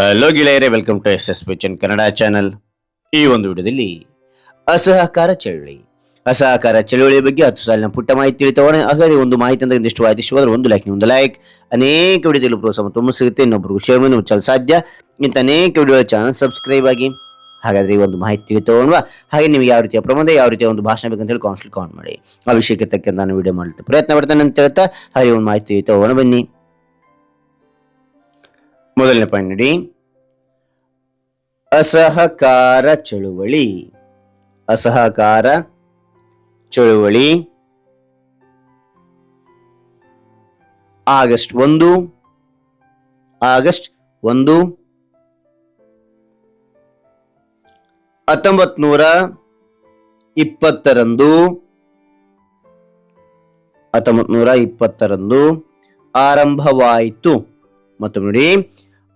Hello ಗೆಳೆಯರೆ welcome to S S ಪಿಚನ್ Kannada channel ಈ ಒಂದು ವಿಡಿಯೋದಲ್ಲಿ ಅಸಹಕಾರ ಚಳುವಳಿ. ಅಸಹಕಾರ ಚಳುವಳಿಯ ಬಗ್ಗೆ ಹತ್ತು ಸಾಲಿನ ಪುಟ್ಟ ಮಾಹಿತಿ ತಿಳಿತವಣ ಹಾಗಾದ್ರೆ ಒಂದು ಮಾಹಿತಿ ಅಂತ ಒಂದಿಷ್ಟು ಇಷ್ಟವಾದ್ರೆ ಒಂದು ಲೈಕ್ ಒಂದು ಲೈಕ್ ಅನೇಕ ವಿಡಿಯೋದಲ್ಲಿ ಪ್ರೋತ್ಸಾಹ ತುಂಬ ಸಿಗುತ್ತೆ. ಇನ್ನೊಬ್ಬರು ಶೇರ್ ಮಾಡಿ ಸಾಧ್ಯ. ಇಂಥ ಅನೇಕ ವಿಡಿಯೋ ಚಾನಲ್ ಸಬ್ಸ್ಕ್ರೈಬ್ ಆಗಿ. ಹಾಗಾದ್ರೆ ಈ ಒಂದು ಮಾಹಿತಿ ತಿಳಿತವಣ ಹಾಗೆ ನಿಮಗೆ ಯಾವ ರೀತಿಯ ಪ್ರಬಂಧ, ಯಾವ ರೀತಿಯ ಒಂದು ಭಾಷಣ ಬೇಕಂತ ಹೇಳಿ ಕಾನ್ಸ್ಟಲ್ ಕಾಮೆಂಟ್ ಮಾಡಿ. ಆ ವಿಷಯಕ್ಕೆ ತಕ್ಕಂತ ನಾನು ವಿಡಿಯೋ ಮಾಡಲಿಕ್ಕೆ ಪ್ರಯತ್ನ ಪಡ್ತೇನೆ ಅಂತ ಹೇಳ್ತಾ, ಹಾಗೆ ಒಂದು ಮಾಹಿತಿ ತಿಳಿತವಣ ಬನ್ನಿ. ಮೊದಲನೇ ಪಾಯಿಂಟ್ ನೋಡಿ. ಅಸಹಕಾರ ಚಳುವಳಿ. ಅಸಹಕಾರ ಚಳುವಳಿ. ಆಗಸ್ಟ್ ಒಂದು. ಆಗಸ್ಟ್ ಒಂದು. ಹತ್ತೊಂಬತ್ ನೂರ ಇಪ್ಪತ್ತರಂದು. ಹತ್ತೊಂಬತ್ ನೂರ ಇಪ್ಪತ್ತರಂದು ಆರಂಭವಾಯಿತು. ಮತ್ತು ನೋಡಿ.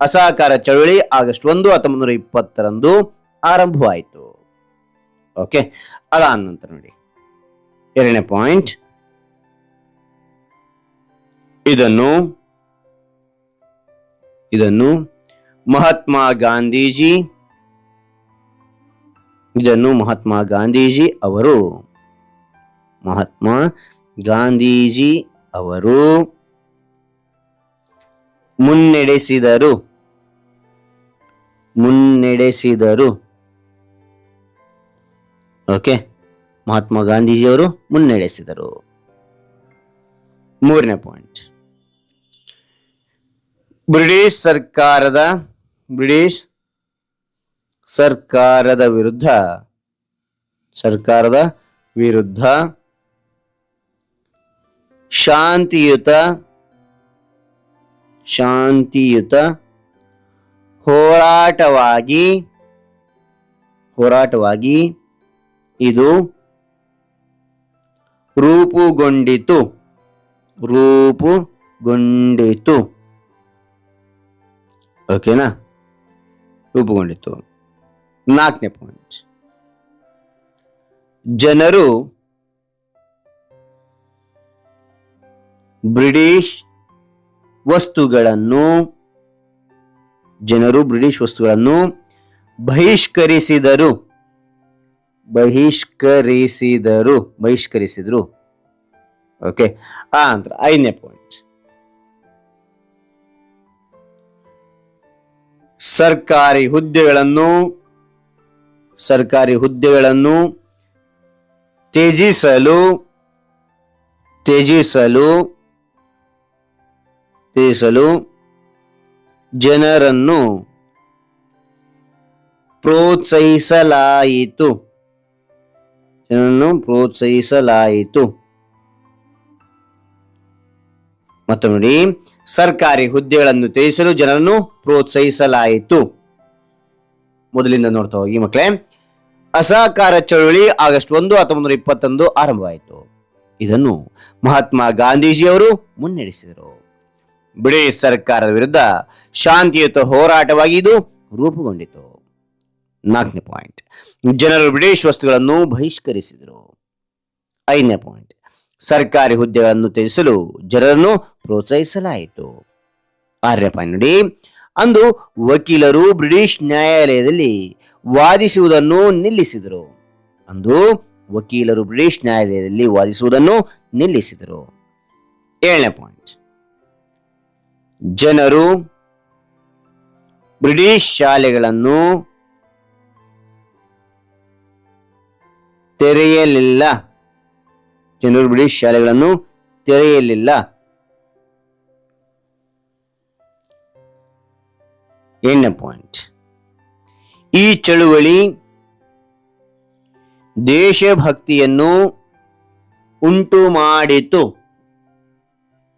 ಅಸಹಕಾರ ಚಳುವಳಿ ಆಗಸ್ಟ್ ಒಂದು ಹತ್ತೊಂಬತ್ತು ನೂರ ಇಪ್ಪತ್ತರಂದು ಆರಂಭವಾಯಿತು. ಓಕೆ ಅದಾದ ನಂತರ ನೋಡಿ. ಎರಡನೇ ಪಾಯಿಂಟ್ ಇದನ್ನು ಇದನ್ನು ಮಹಾತ್ಮ ಗಾಂಧೀಜಿ, ಇದನ್ನು ಮಹಾತ್ಮ ಗಾಂಧೀಜಿ ಅವರು, ಮಹಾತ್ಮ ಗಾಂಧೀಜಿ ಅವರು ಮುನ್ನಡೆಸಿದರು. ಮುನ್ನಡೆಸಿದರು. ಓಕೆ, ಮಹಾತ್ಮ ಗಾಂಧೀಜಿಯವರು ಮುನ್ನಡೆಸಿದರು. ಮೂರನೇ ಪಾಯಿಂಟ್ ಬ್ರಿಟಿಷ್ ಸರ್ಕಾರದ ಬ್ರಿಟಿಷ್ ಸರ್ಕಾರದ ವಿರುದ್ಧ ಸರ್ಕಾರದ ವಿರುದ್ಧ ಶಾಂತಿಯುತ ಶಾಂತಿಯುತ ಹೋರಾಟವಾಗಿ ಹೋರಾಟವಾಗಿ ಇದು ರೂಪುಗೊಂಡಿತು ರೂಪುಗೊಂಡಿತು. ಓಕೆನಾ? ರೂಪುಗೊಂಡಿತು. ನಾಲ್ಕನೇ ಪಾಯಿಂಟ್ ಜನರು ಬ್ರಿಟಿಷ್ ವಸ್ತುಗಳನ್ನು ಜನರು ಬ್ರಿಟಿಷ್ ವಸ್ತುಗಳನ್ನು ಬಹಿಷ್ಕರಿಸಿದರು. ಬಹಿಷ್ಕರಿಸಿದರು. ಬಹಿಷ್ಕರಿಸಿದರು. ಓಕೆ ಆ ನಂತರ ಐದನೇ ಪಾಯಿಂಟ್ ಸರ್ಕಾರಿ ಹುದ್ದೆಗಳನ್ನು ಸರ್ಕಾರಿ ಹುದ್ದೆಗಳನ್ನು ತ್ಯಜಿಸಲು ತ್ಯಜಿಸಲು ತ್ಯಜಿಸಲು ಜನರನ್ನು ಪ್ರೋತ್ಸಾಹಿಸಲಾಯಿತು. ಜನರನ್ನು ಪ್ರೋತ್ಸಾಹಿಸಲಾಯಿತು. ಮತ್ತು ನೋಡಿ, ಸರ್ಕಾರಿ ಹುದ್ದೆಗಳನ್ನು ತಿಳಿಸಲು ಜನರನ್ನು ಪ್ರೋತ್ಸಾಹಿಸಲಾಯಿತು. ಮೊದಲಿಂದ ನೋಡ್ತಾ ಹೋಗಿ ಮಕ್ಕಳೇ, ಅಸಹಕಾರ ಚಳುವಳಿ ಆಗಸ್ಟ್ ಒಂದು ಹತ್ತೊಂಬತ್ತು ನೂರ ಇಪ್ಪತ್ತೊಂದು ಆರಂಭವಾಯಿತು. ಇದನ್ನು ಮಹಾತ್ಮ ಗಾಂಧೀಜಿಯವರು ಮುನ್ನಡೆಸಿದರು. ಬ್ರಿಟಿಷ್ ಸರ್ಕಾರದ ವಿರುದ್ಧ ಶಾಂತಿಯುತ ಹೋರಾಟವಾಗಿ ಇದು ರೂಪುಗೊಂಡಿತು. ನಾಲ್ಕನೇ ಪಾಯಿಂಟ್. ಜನರು ಬ್ರಿಟಿಷ್ ವಸ್ತುಗಳನ್ನು ಬಹಿಷ್ಕರಿಸಿದರು. ಐದನೇ ಪಾಯಿಂಟ್. ಸರ್ಕಾರಿ ಹುದ್ದೆಗಳನ್ನು ತ್ಯಜಿಸಲು ಜನರನ್ನು ಪ್ರೋತ್ಸಾಹಿಸಲಾಯಿತು. ಆರನೇ ಪಾಯಿಂಟ್ ನೋಡಿ. ಅಂದು ವಕೀಲರು ಬ್ರಿಟಿಷ್ ನ್ಯಾಯಾಲಯದಲ್ಲಿ ವಾದಿಸುವುದನ್ನು ನಿಲ್ಲಿಸಿದರು. ಅಂದು ವಕೀಲರು ಬ್ರಿಟಿಷ್ ನ್ಯಾಯಾಲಯದಲ್ಲಿ ವಾದಿಸುವುದನ್ನು ನಿಲ್ಲಿಸಿದರು. ಏಳನೇ ಪಾಯಿಂಟ್. ಜನರು ಬ್ರಿಟಿಷ್ ಶಾಲೆಗಳನ್ನು ತೆರೆಯಲಿಲ್ಲ. ಜನರು ಬ್ರಿಟಿಷ್ ಶಾಲೆಗಳನ್ನು ತೆರೆಯಲಿಲ್ಲ. ಎಂಟನೇ ಪಾಯಿಂಟ್ ಈ ಚಳುವಳಿ ದೇಶಭಕ್ತಿಯನ್ನು ಉಂಟು ಮಾಡಿತು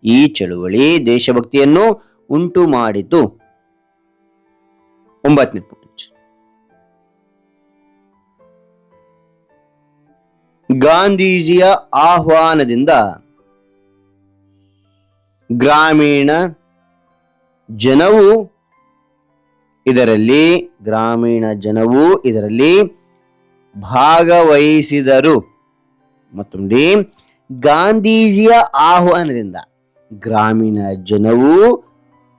ಈ ಚಳುವಳಿ ದೇಶಭಕ್ತಿಯನ್ನು ಉಂಟು ಮಾಡಿತು. ಒಂಬತ್ತನೇ ಪಾಯಿಂಟ್ ಗಾಂಧೀಜಿಯ ಆಹ್ವಾನದಿಂದ ಗ್ರಾಮೀಣ ಜನವು ಇದರಲ್ಲಿ, ಗ್ರಾಮೀಣ ಜನವು ಇದರಲ್ಲಿ ಭಾಗವಹಿಸಿದರು. ಮತ್ತೊಂದು ಗಾಂಧೀಜಿಯ ಆಹ್ವಾನದಿಂದ ಗ್ರಾಮೀಣ ಜನವು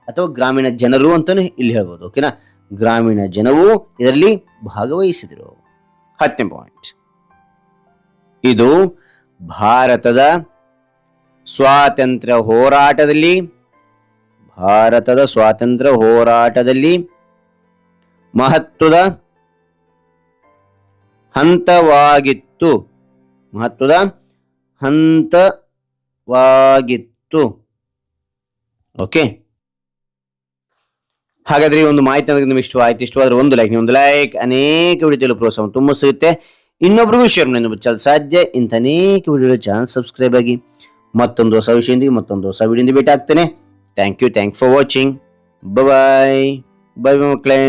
ಅಥವಾ ಗ್ರಾಮೀಣ ಜನರು ಅಂತಾನೆ ಇಲ್ಲಿ ಹೇಳ್ಬೋದು ಓಕೆನಾ ಗ್ರಾಮೀಣ ಜನವು ಇದರಲ್ಲಿ ಭಾಗವಹಿಸಿದರು. ಹತ್ತನೇ ಪಾಯಿಂಟ್ ಇದು ಭಾರತದ ಸ್ವಾತಂತ್ರ್ಯ ಹೋರಾಟದಲ್ಲಿ, ಭಾರತದ ಸ್ವಾತಂತ್ರ್ಯ ಹೋರಾಟದಲ್ಲಿ ಮಹತ್ವದ ಹಂತವಾಗಿತ್ತು. ಮಹತ್ವದ ಹಂತವಾಗಿತ್ತು. ಓಕೆ ಹಾಗಾದ್ರೆ ಈ ಒಂದು ಮಾಹಿತಿ ನನಗೆ ನಿಮ್ಗೆ ಇಷ್ಟವಾಯ್ತು, ಇಷ್ಟವಾದ್ರೆ ಒಂದು ಲೈಕ್ ಒಂದು ಲೈಕ್ ಅನೇಕ ವಿಡಿಯೋ ಪ್ರೋತ್ಸಾಹ ತುಂಬ ಸಿಗುತ್ತೆ. ಇನ್ನೊಬ್ರಿಗೂ ಶೇರ್ ಮಾಡಿ ನಿಮ್ಮ ಸಾಧ್ಯ. ಇಂಥ ಅನೇಕ ವಿಡಿಯೋ ಚಾನಲ್ ಸಬ್ಸ್ಕ್ರೈಬ್ ಆಗಿ ಮತ್ತೊಂದು ಹೊಸ ವಿಷಯದಿಂದ ಮತ್ತೊಂದು ಹೊಸ ವಿಡಿಯೋದಿಂದ ಭೇಟಿ ಆಗ್ತೇನೆ. Thank you thank for watching bye bye ಮಕ್ಕಳೇ.